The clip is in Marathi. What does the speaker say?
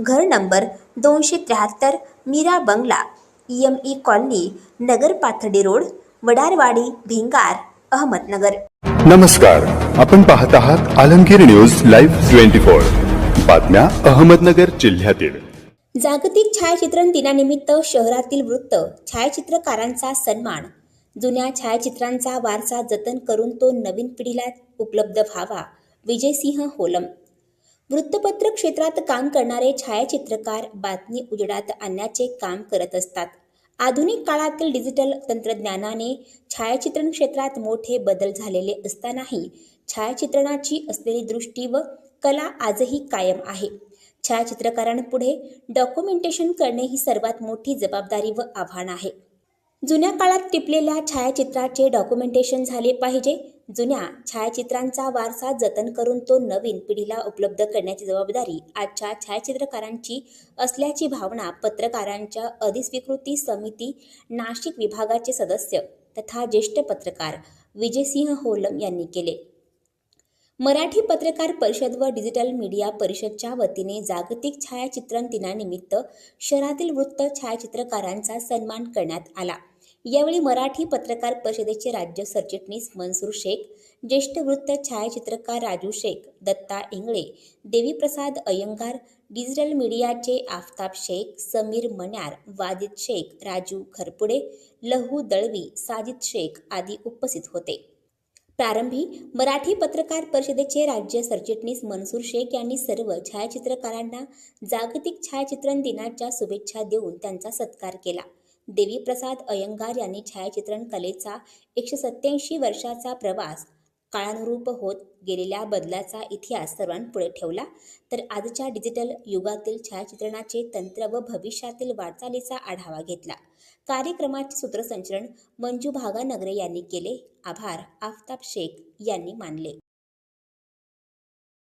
घर नंबर दोनशे त्र्याहत्तर मीरा बंगला M E colony Nagar Pathardi road Vadarwadi Bhingar Ahmednagar. नमस्कार आपण पाहत आहात Alamgir news live twenty four. बातम्या अहमदनगर जिल्ह्यातील. जागतिक छायाचित्रण दिनानिमित्त शहरातील वृत्त छायाचित्रकारांचा सन्मान. जुन्या छायाचित्रांचा वारसा जतन करून तो नवीन पिढीला उपलब्ध व्हावा. विजयसिंह होलम. वृत्तपत्र क्षेत्रात काम करणारे छायाचित्रकार बातमी उजेडात आणण्याचे काम करत असतात. आधुनिक काळातील डिजिटल तंत्रज्ञानाने छायाचित्रण क्षेत्रात मोठे बदल झालेले असतानाही छायाचित्रणाची असलेली दृष्टी व कला आजही कायम आहे. छायाचित्रकारांपुढे डॉक्युमेंटेशन करणे ही सर्वात मोठी जबाबदारी व आव्हान आहे. जुन्या काळात टिपलेल्या छायाचित्राचे डॉक्युमेंटेशन झाले पाहिजे जुन्या छायाचित्रांचा वारसा जतन करून तो नवीन पिढीला उपलब्ध करण्याची जबाबदारी आजच्या छायाचित्रकारांची असल्याची भावना पत्रकारांच्या अधिस्वीकृती समिती नाशिक विभागाचे सदस्य तथा ज्येष्ठ पत्रकार विजयसिंह होलम यांनी केले. मराठी पत्रकार परिषद व डिजिटल मीडिया परिषदच्या वतीने जागतिक छायाचित्रण दिनानिमित्त शहरातील वृत्त छायाचित्रकारांचा सन्मान करण्यात आला. यावेळी मराठी पत्रकार परिषदेचे राज्य सरचिटणीस मनसूर शेख ज्येष्ठ वृत्त छायाचित्रकार राजू शेख दत्ता इंगळे देवीप्रसाद अयंगार डिजिटल मीडियाचे आफताब शेख समीर मण्यार वादित शेख राजू खरपुडे लहू दळवी साजिद शेख आदी उपस्थित होते. प्रारंभी मराठी पत्रकार परिषदेचे राज्य सरचिटणीस मनसूर शेख यांनी सर्व छायाचित्रकारांना जागतिक छायाचित्रण दिनाच्या शुभेच्छा देऊन त्यांचा सत्कार केला. देवीप्रसाद अयंगार यांनी छायाचित्रण कलेचा एकशे सत्याऐंशी वर्षाचा प्रवास काळानुरूप होत गेलेल्या बदलाचा इतिहास सर्वांपुढे ठेवला तर आजच्या डिजिटल युगातील छायाचित्रणाचे तंत्र व भविष्यातील वाटचालीचा आढावा घेतला. कार्यक्रमाचे सूत्रसंचलन मंजू भागानगरे यांनी केले. आभार. आफताब शेख यांनी मानले.